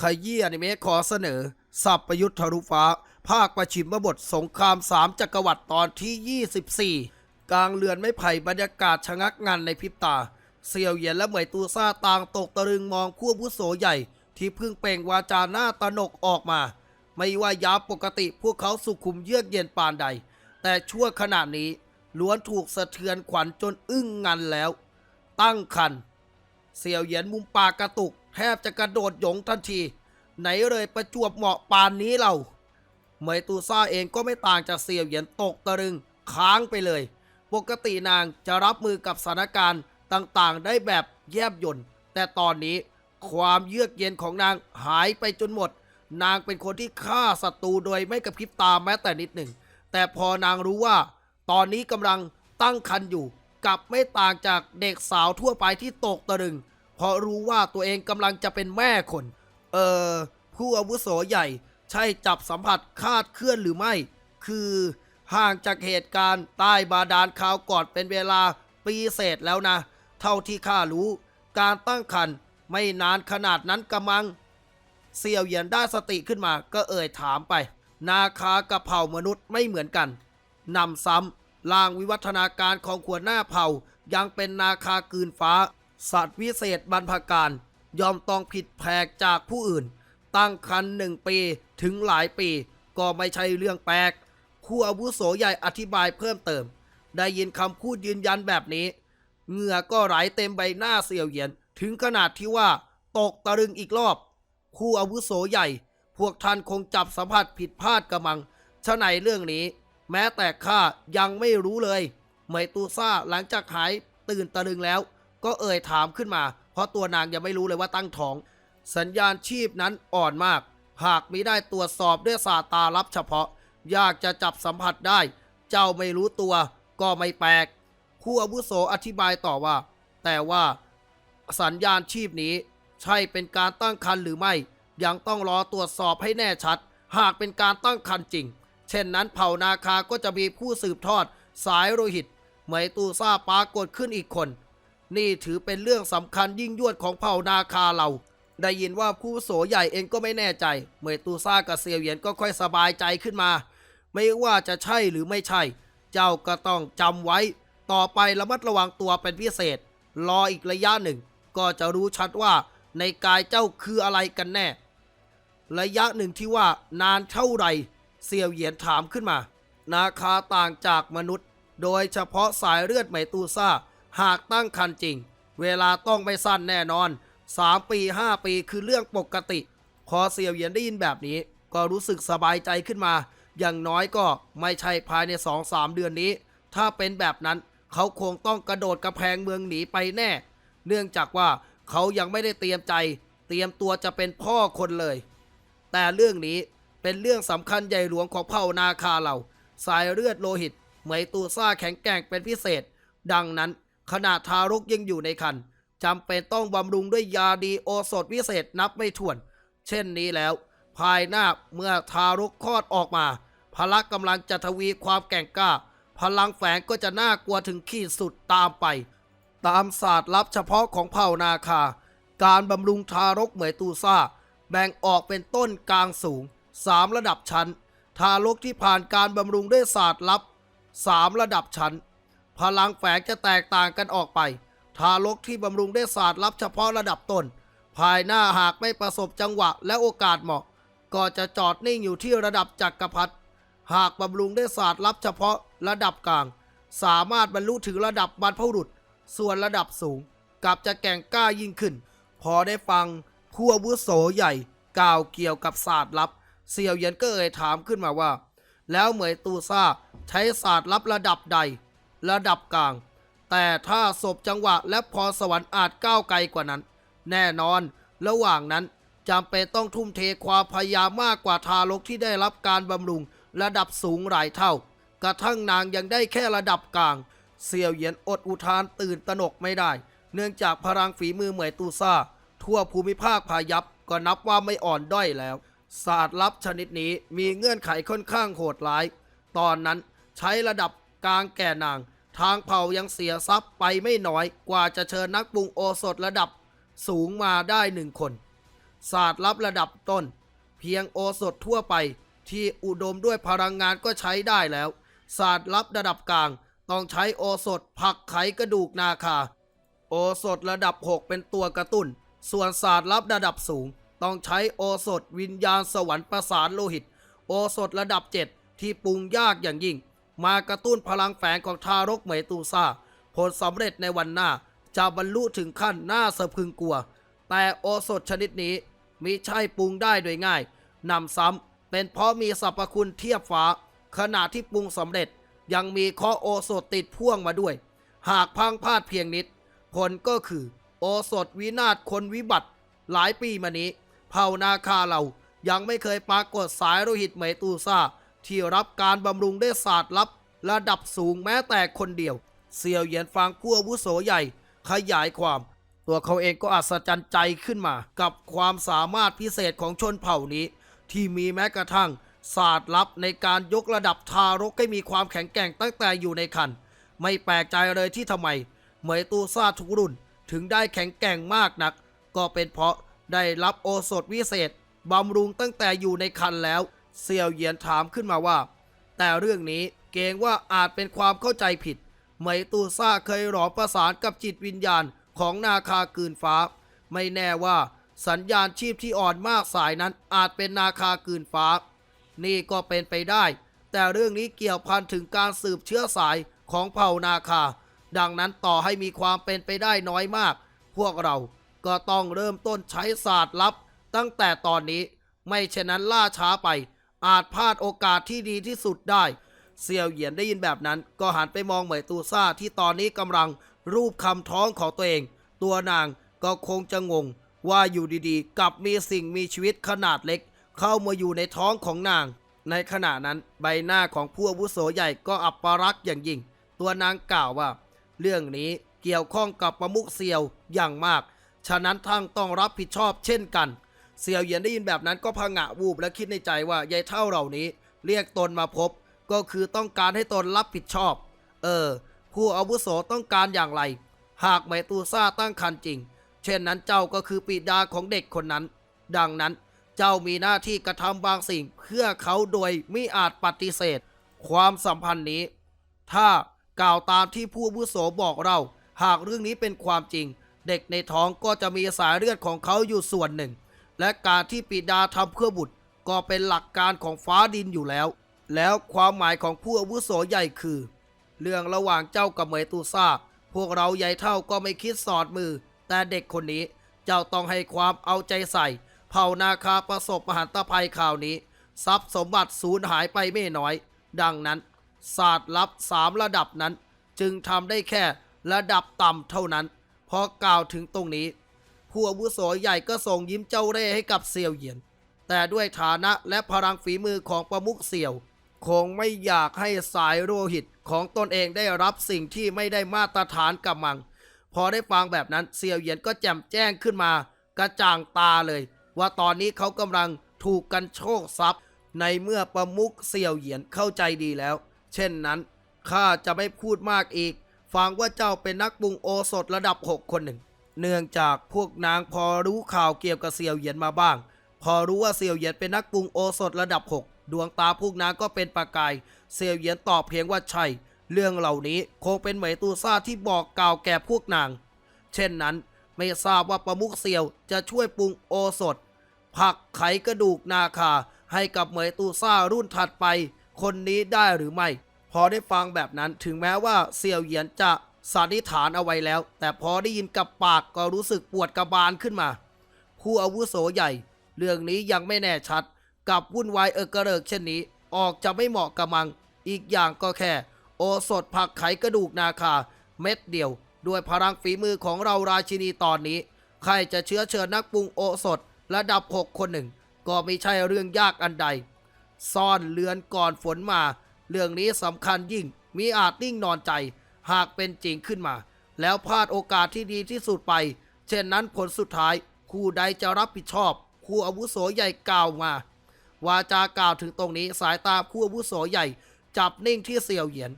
ขยี้อนิเมะขอเสนอ สับประยุทธ์ทะลุฟ้า ภาคประชิมบทสงครามสามจักรวรรดิตอนที่ 24 กลางเรือนไม่ไผ่บรรยากาศชะงักงันในพริบตา เซียวเหยียนและเหมยตูซาต่างตกตะลึงมองคู่อาวุโสใหญ่ ที่เพิ่งเปล่งวาจาหน้าตนกออกมา ไม่ว่ายาปกติพวกเขาสุขุมเยือกเย็นปานใด แต่ชั่วขณะนี้ล้วนถูกสะเทือนขวัญจนอึ้งงันแล้ว ตั้งคันเสี่ยวเหยียนมุมปากกระตุก แทบจะกระโดดหยงทันที ไหนเลยประจวบเหมาะปานนี้เราเหมยตูซ่าเองก็ไม่ต่างจากเสี่ยวเหยียนตกตะลึงค้างไปเลย ปกตินางจะรับมือกับสถานการณ์ต่างๆ ได้แบบแยบยนต์แต่ตอนนี้ความเยือกเย็นของนางหายไปจนหมด นางเป็นคนที่ฆ่าศัตรูโดยไม่กระพริบตาแม้แต่นิดหนึ่ง แต่พอนางรู้ว่า ตอนนี้กำลังตั้งคันอยู่ กับไม่ต่างจากเด็กสาวทั่วไปที่ตกตะลึง เพราะรู้ว่าตัวเองกำลังจะเป็นแม่คน เออผู้อาวุโสใหญ่ ใช่จับสัมผัสคาดเคลื่อนหรือไม่ คือห่างจากเหตุการณ์ใต้บาดาลคราวก่อนเป็นเวลาปีเศษแล้วนะ เท่าที่ข้ารู้ การตั้งคันไม่นานขนาดนั้นกระมัง เสี่ยวเหยียนได้สติขึ้นมาก็เอ่ยถามไป นาคากับเผ่ามนุษย์ไม่เหมือนกันนำซ้ำล่างวิวัฒนาการของขวหน้าเผ่ายังเป็นนาคากืนฟ้า สัตว์วิเศษบรรพการ ยอมต้องผิดแผกจากผู้อื่น ตั้งคันหนึ่งปีถึงหลายปี ก็ไม่ใช่เรื่องแปลกคู่อาวุโสใหญ่อธิบายเพิ่มเติม ได้ยินคำพูดยืนยันแบบนี้ เหงื่อก็ไหลเต็มใบหน้าเสี่ยวเหยียน ถึงขนาดที่ว่า ตกตะลึงอีกรอบ คู่อาวุโสใหญ่ พวกท่านคงจับสัมผัสผิดพลาดกระมังฉะไหนเรื่องนี้ แม้แต่ข้ายังไม่รู้เลยเหมยตูซ่าหลังจากหายตื่นตะลึงแล้ว ก็เอ่ยถามขึ้นมา เพราะตัวนางยังไม่รู้เลยว่าตั้งท้อง สัญญาณชีพนั้นอ่อนมาก หากมิได้ตรวจสอบด้วยสาตาลับเฉพาะ ยากจะจับสัมผัสได้ เจ้าไม่รู้ตัว ก็ไม่แปลกผู้อาวุโสอธิบายต่อว่า แต่ว่า สัญญาณชีพนี้ ใช่เป็นการตั้งคันหรือไม่ ยังต้องรอตรวจสอบให้แน่ชัด หากเป็นการตั้งคันจริง เช่นนั้นเผ่านาคาก็จะมีผู้สืบทอด สายโลหิตเหมยตูซ่าปรากฏขึ้นอีกคน นี่ถือเป็นเรื่องสำคัญยิ่งยวดของเผ่านาคาเรา ได้ยินว่าผู้โสใหญ่เองก็ไม่แน่ใจ เมตูซ่ากับเซียวเหยียนก็ค่อยสบายใจขึ้นมา ไม่ว่าจะใช่หรือไม่ใช่ เจ้าก็ต้องจำไว้ ต่อไประมัดระวังตัวเป็นพิเศษ รออีกระยะหนึ่ง ก็จะรู้ชัดว่าในกายเจ้าคืออะไรกันแน่ ระยะหนึ่งที่ว่านานเท่าไหร่เซียวเหยียนถามขึ้นมา นาคาต่างจากมนุษย์ โดยเฉพาะสายเลือดไหมตูซ่า หากตั้งคันจริง เวลาต้องไม่สั้นแน่นอน 3 ปี 5 ปีคือเรื่องปกติพอเซียวเหยียนได้ยินแบบนี้ ก็รู้สึกสบายใจขึ้นมา อย่างน้อยก็ไม่ใช่ภายใน 2-3 เดือนนี้ ถ้าเป็นแบบนั้นเขาคงต้องกระโดดกระแพงเมืองหนีไปแน่ เนื่องจากว่าเขายังไม่ได้เตรียมใจ เตรียมตัวจะเป็นพ่อคนเลย แต่เรื่องนี้เป็นเรื่องสำคัญใหญ่หลวงของเผ่านาคาเรา สายเลือดโลหิต เหมยตูซ่าแข็งแกร่งเป็นพิเศษ ดังนั้น ขนาดทารกยังอยู่ในคันจำเป็นต้องบำรุงด้วยยาดีโอสถวิเศษนับไม่ถ้วน เช่นนี้แล้ว ภายหน้าเมื่อทารกคลอดออกมา พละกำลังจะทวีความแก่งกล้า พลังแฝงก็จะน่ากลัวถึงขีดสุดตามไป ตามศาสตร์ลับเฉพาะของเผ่านาคา การบำรุงทารกเหมยตูซ่า แบ่งออกเป็นต้นกลางสูง 3 ระดับชั้น ทารกที่ผ่านการบำรุงด้วยศาสตร์ลับ 3 ระดับชั้น พลังแฝงจะแตกต่างกันออกไป ทารกที่บำรุงได้ศาสตร์ลับเฉพาะระดับต้น ภายหน้าหากไม่ประสบจังหวะและโอกาสเหมาะ ก็จะจอดนิ่งอยู่ที่ระดับจักรพรรดิหากบำรุงได้ศาสตร์ลับเฉพาะระดับกลาง สามารถบรรลุถึงระดับบรรพบุรุษ ส่วนระดับสูงกลับจะแก่งกล้ายิ่งขึ้น พอได้ฟังผู้อาวุโสใหญ่ กล่าวเกี่ยวกับศาสตร์ลับเสี่ยวเยียนก็เอ่ยถามขึ้นมาว่า แล้วเหมยตูซ่าใช้ศาสตร์ลับระดับใด ระดับกลาง แต่ถ้าศพจังหวะและพรสวรรค์อาจก้าวไกลกว่านั้น แน่นอน ระหว่างนั้นจำเป็นต้องทุ่มเทความพยายามมากกว่าทารกที่ได้รับการบำรุงระดับสูงหลายเท่า กระทั่งนางยังได้แค่ระดับกลาง เสี่ยวเหยียนอดอุทานตื่นตระหนกไม่ได้ เนื่องจากพลังฝีมือเหมยตูซ่า ทั่วภูมิภาคพายัพก็นับว่าไม่อ่อนด้อยแล้ว ศาสตร์ลับชนิดนี้มีเงื่อนไขค่อนข้างโหดร้าย ตอนนั้นใช้ระดับกลางแก่นาง ทางเผ่ายังเสียทรัพย์ไปไม่น้อยกว่าจะเชิญนักปรุงโอสถระดับสูงมาได้หนึ่งคน ศาสตร์ลับระดับต้น เพียงโอสถทั่วไปที่อุดมด้วยพลังงานก็ใช้ได้แล้ว ศาสตร์ลับระดับกลางต้องใช้โอสถผักไขกระดูกนาคา โอสถระดับ 6 เป็นตัวกระตุ้น ส่วนศาสตร์ลับระดับสูง ต้องใช้โอสถวิญญาณสวรรค์ประสานโลหิต โอสถระดับ 7 ที่ปรุงยากอย่างยิ่ง มากระตุ้นพลังแฝงของทารกเหมยตูซาผลสำเร็จในวันหน้า จะบรรลุถึงขั้นน่าสะพึงกลัว แต่โอสถชนิดนี้มิใช่ปรุงได้โดยง่ายนำซ้ำเป็นเพราะมีสรรพคุณเทียบฟ้า ขณะที่ปรุงสำเร็จยังมีข้อโอสถติดพ่วงมาด้วย หากพังพลาดเพียงนิด ผลก็คือโอสถวินาศคนวิบัติ หลายปีมานี้ เผ่านาคาเรายังไม่เคยปรากฏสายโลหิตเหมยตูซา ที่รับการบำรุงด้วยศาสตร์ลับ ระดับสูงแม้แต่คนเดียวเสี่ยวเหยียนฟังผู้อาวุโสใหญ่ ขยายความ ตัวเขาเองก็อัศจรรย์ใจขึ้นมา กับความสามารถพิเศษของชนเผ่านี้ ที่มีแม้กระทั่งศาสตร์ลับในการยกระดับทารกให้มีความแข็งแกร่งตั้งแต่อยู่ในครรภ์ไม่แปลกใจเลยที่ทำไมเหมยตูซาทุกรุ่นถึงได้แข็งแกร่งมากนัก ก็เป็นเพราะได้รับโอสถวิเศษบำรุงตั้งแต่อยู่ในคันแล้ว เสี่ยวเยียนถามขึ้นมาว่า แต่เรื่องนี้เกรงว่าอาจเป็นความเข้าใจผิดเหมตูซ่าเคยหลอมประสานกับจิตวิญญาณของนาคากืนฟ้า ไม่แน่ว่าสัญญาณชีพที่อ่อนมากสายนั้นอาจเป็นนาคากืนฟ้า นี่ก็เป็นไปได้ แต่เรื่องนี้เกี่ยวพันถึงการสืบเชื้อสายของเผ่านาคา ดังนั้นต่อให้มีความเป็นไปได้น้อยมาก พวกเราก็ต้องเริ่มต้นใช้ศาสตร์ลับ ตั้งแต่ตอนนี้ไม่เช่นนั้นล่าช้าไป อาจพลาดโอกาสที่ดีที่สุดได้เซียวเหยียนได้ยินแบบนั้น ก็หันไปมองเหมยตูซ่าที่ตอนนี้กำลังรูปคำท้องของตัวเอง ตัวนางก็คงจะงง ว่าอยู่ดีๆ กับมีสิ่งมีชีวิตขนาดเล็ก เข้ามาอยู่ในท้องของนาง ในขณะนั้นใบหน้าของผู้อาวุโสใหญ่ก็อับปรักอย่างยิ่ง ตัวนางกล่าวว่า เรื่องนี้เกี่ยวข้องกับประมุขเซียวอย่างมาก ฉะนั้นทั้งต้องรับผิดชอบเช่นกัน เสี่ยวเหยียนได้ยินแบบนั้นก็พงะวูบและคิดในใจว่ายายเท่าเหล่านี้ เรียกตนมาพบ ก็คือต้องการให้ตนรับผิดชอบ เออ ผู้อาวุโสต้องการอย่างไร หากไมตูซ่าตั้งคันจริง เช่นนั้นเจ้าก็คือปิดาของเด็กคนนั้น ดังนั้นเจ้ามีหน้าที่กระทำบางสิ่งเพื่อเขาโดยไม่อาจปฏิเสธ ความสัมพันธ์นี้ ถ้ากล่าวตามที่ผู้อาวุโสบอกเรา หากเรื่องนี้เป็นความจริง เด็กในท้องก็จะมีสายเลือดของเขาอยู่ส่วนหนึ่ง และการที่ปิดาทำเพื่อบุตร ก็เป็นหลักการของฟ้าดินอยู่แล้ว แล้วความหมายของผู้อาวุโสใหญ่คือ เรื่องระหว่างเจ้ากับเหมยตูซ่าพวกเราใหญ่เท่าก็ไม่คิดสอดมือ แต่เด็กคนนี้เจ้าต้องให้ความเอาใจใส่ เผ่านาคาประสบมหันตภัยข่าวนี้ ทรัพย์สมบัติสูญหายไปไม่น้อย ดังนั้น ศาสตร์ลับสามระดับนั้น จึงทำได้แค่ระดับต่ำเท่านั้น พอกล่าวถึงตรงนี้ ผู้อาวุโสใหญ่ก็ส่งยิ้มเจ้าเร่ให้กับเซียวเหยียน แต่ด้วยฐานะและพลังฝีมือของประมุขเสี่ยว คงไม่อยากให้สายโลหิตของตนเองได้รับสิ่งที่ไม่ได้มาตรฐานกับมัง พอได้ฟังแบบนั้นเซียวเหยียนก็แจ่มแจ้งขึ้นมา กระจ่างตาเลย ว่าตอนนี้เขากำลังถูกกันโชคทรัพย์ ในเมื่อประมุขเสี่ยวเหยียนเข้าใจดีแล้ว เช่นนั้นข้าจะไม่พูดมากอีก ฟังว่าเจ้าเป็นนักปรุงโอสถระดับ6คนหนึ่ง เนื่องจากพวกนางพอรู้ข่าวเกี่ยวกับเสี่ยวเหยียนมาบ้าง พอรู้ว่าเสี่ยวเหยียนเป็นนักปรุงโอสถระดับ 6 ดวงตาพวกนางก็เป็นประกาย เสี่ยวเหยียนตอบเพียงว่าใช่ เรื่องเหล่านี้คงเป็นเหมยตูซ่าที่บอกกล่าวแก่พวกนาง เช่นนั้นไม่ทราบว่าประมุขเสี่ยวจะช่วยปรุงโอสถ ผักไขกระดูกนาคา ให้กับเหมยตูซ่ารุ่นถัดไป คนนี้ได้หรือไม่ พอได้ฟังแบบนั้นถึงแม้ว่าเสี่ยวเหยียนจะ สันนิษฐานเอาไว้แล้ว แต่พอได้ยินกับปากก็รู้สึกปวดกระบาลขึ้นมา ผู้อาวุโสใหญ่ เรื่องนี้ยังไม่แน่ชัด กับวุ่นวายเออกระเริกเช่นนี้ ออกจะไม่เหมาะกับมัง อีกอย่างก็แค่ โอสถผักไขกระดูกนาคา เม็ดเดียว ด้วยพลังฝีมือของเราราชินีตอนนี้ ใครจะเชื้อเชิญนักปรุงโอสถระดับ6คนหนึ่ง ก็ไม่ใช่เรื่องยากอันใด ซ่อนเลือนก่อนฝนมา เรื่องนี้สำคัญยิ่งมีอาจนิ่งนอนใจ หากเป็นจริงขึ้นมา แล้วพลาดโอกาสที่ดีที่สุดไป เช่นนั้นผลสุดท้ายคู่ใดจะรับผิดชอบคู่อาวุโสใหญ่กล่าวมา วาจากล่าวถึงตรงนี้สายตาคู่อาวุโสใหญ่ จับนิ่งที่เสี่ยวเหยียน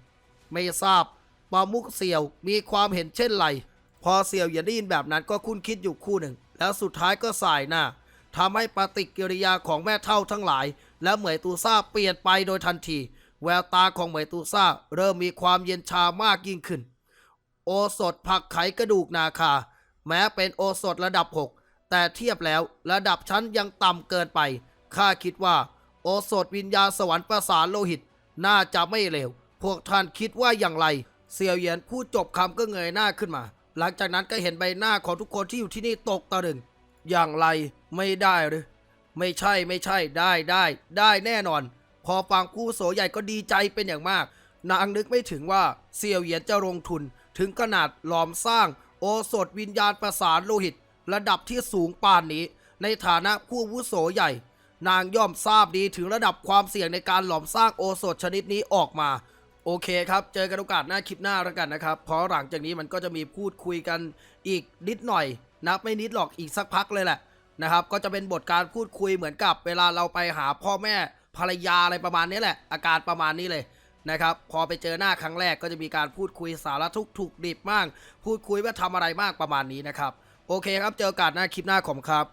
ไม่ทราบปามุกเสี่ยวมีความเห็นเช่นไร พอเสี่ยวเหยียนได้ยินแบบนั้นก็คุ้นคิดอยู่คู่หนึ่ง แล้วสุดท้ายก็สายหน้าทำให้ปฏิกิริยาของแม่เท่าทั้งหลาย และเหมยตูซ่าเปลี่ยนไปโดยทันที แววตาของเหมยตูซ่า เริ่มมีความเย็นชามากยิ่งขึ้น โอสถผักไขกระดูกนาคา แม้เป็นโอสถระดับ 6 แต่เทียบแล้วระดับชั้นยังต่ำเกินไป ข้าคิดว่า โอสถวิญญาสวรรค์ประสานโลหิต น่าจะไม่เลว พวกท่านคิดว่าอย่างไรเซี่ยวเหยียนพูดจบคำก็เงยหน้าขึ้นมา หลังจากนั้นก็เห็นใบหน้าของทุกคนที่อยู่ที่นี่ตกตะลึง อย่างไรไม่ได้หรือ ไม่ใช่ไม่ใช่ได้ได้ ได้แน่นอน พอฟังผู้โสใหญ่ก็ดีใจเป็นอย่างมาก นางนึกไม่ถึงว่าเซียวเหยียนจะลงทุน ถึงขนาดหลอมสร้าง โอสถวิญญาณประสานโลหิต ระดับที่สูงปานนี้ ในฐานะผู้วุโสใหญ่ นางย่อมทราบดีถึงระดับความเสี่ยงในการหลอมสร้างโอสถชนิดนี้ออกมาโอเคครับ เจอกันโอกาสหน้าคลิปหน้าแล้วกันนะครับ เพราะหลังจากนี้มันก็จะมีพูดคุยกันอีกนิดหน่อย นับไม่นิดหรอกอีกสักพักเลยแหละนะครับ ก็จะเป็นบทการพูดคุยเหมือนกับเวลาเราไปหาพ่อแม่ ภรรยาอะไรประมาณนี้แหละ อาการประมาณนี้เลยนะครับ พอไปเจอหน้าครั้งแรกก็จะมีการพูดคุยสารทุกถูกดิบมาก พูดคุยว่าทำอะไรมากประมาณนี้นะครับ โอเคครับเจอกันโอกาสหน้าคลิปหน้าขอบครับ